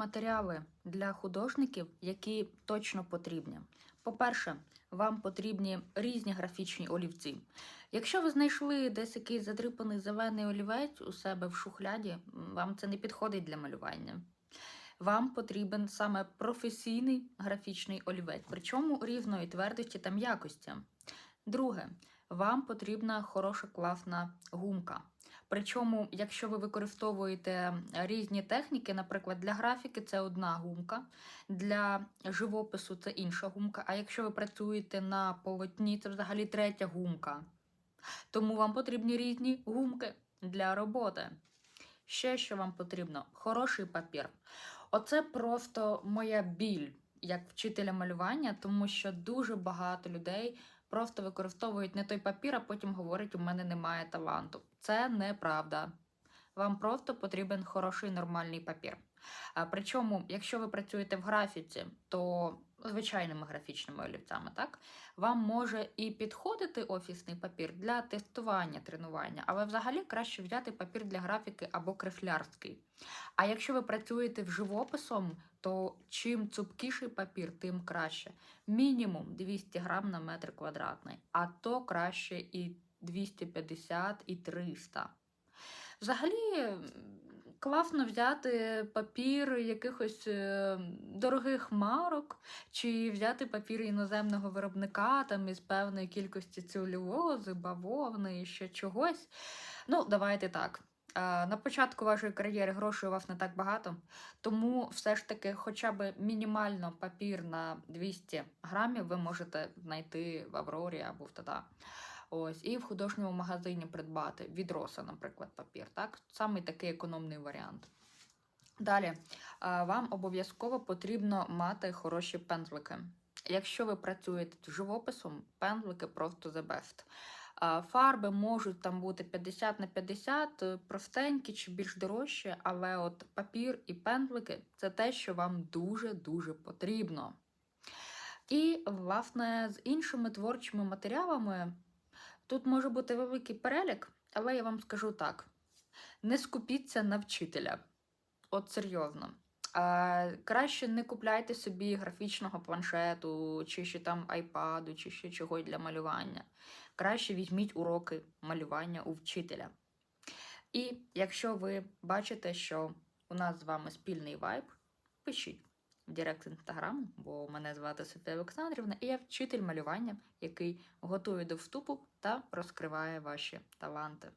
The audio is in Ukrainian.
Матеріали для художників, які точно потрібні. По-перше, вам потрібні різні графічні олівці. Якщо ви знайшли десь якийсь задрипаний зелений олівець у себе в шухляді, вам це не підходить для малювання. Вам потрібен саме професійний графічний олівець, причому рівної твердості та м'якості. Друге, вам потрібна хороша класна гумка. Причому, якщо ви використовуєте різні техніки, наприклад, для графіки це одна гумка, для живопису це інша гумка. А якщо ви працюєте на полотні, це взагалі третя гумка. Тому вам потрібні різні гумки для роботи. Ще що вам потрібно? Хороший папір. Оце просто моя біль як вчителя малювання, тому що дуже багато людей просто використовують не той папір, а потім говорять, у мене немає таланту. Це неправда. Вам просто потрібен хороший нормальний папір. Причому, якщо ви працюєте в графіці, то звичайними графічними олівцями, так? Вам може і підходити офісний папір для тестування, тренування, але взагалі краще взяти папір для графіки або крифлярський. А якщо ви працюєте в живописом, то чим цупкіший папір, тим краще. Мінімум 200 грам на метр квадратний, а то краще і 250 і 300. Взагалі, класно взяти папір якихось е, дорогих марок, чи взяти папір іноземного виробника там із певної кількості целюлози, бавовни і ще чогось. Ну, давайте так. На початку вашої кар'єри грошей у вас не так багато, тому все ж таки, хоча б мінімально папір на 200 грамів ви можете знайти в Аврорі або в Тата. Ось, і в художньому магазині придбати від Роса, наприклад, папір. Так? Самий такий економний варіант. Далі, вам обов'язково потрібно мати хороші пензлики. Якщо ви працюєте живописом, пензлики просто the best. Фарби можуть там бути 50 на 50, е, простенькі чи більш дорожчі, але от папір і пензлики це те, що вам дуже-дуже потрібно. І, власне, з іншими творчими матеріалами тут може бути великий перелік, але я вам скажу так: не скупіться на вчителя. От серйозно. А, краще не купляйте собі графічного планшету, чи ще там айпаду, чи ще чогось для малювання. Краще візьміть уроки малювання у вчителя. І якщо ви бачите, що у нас з вами спільний вайб, пишіть в Директ інстаграму, бо мене звати Софія Олександрівна, і я вчитель малювання, який готує до вступу та розкриває ваші таланти.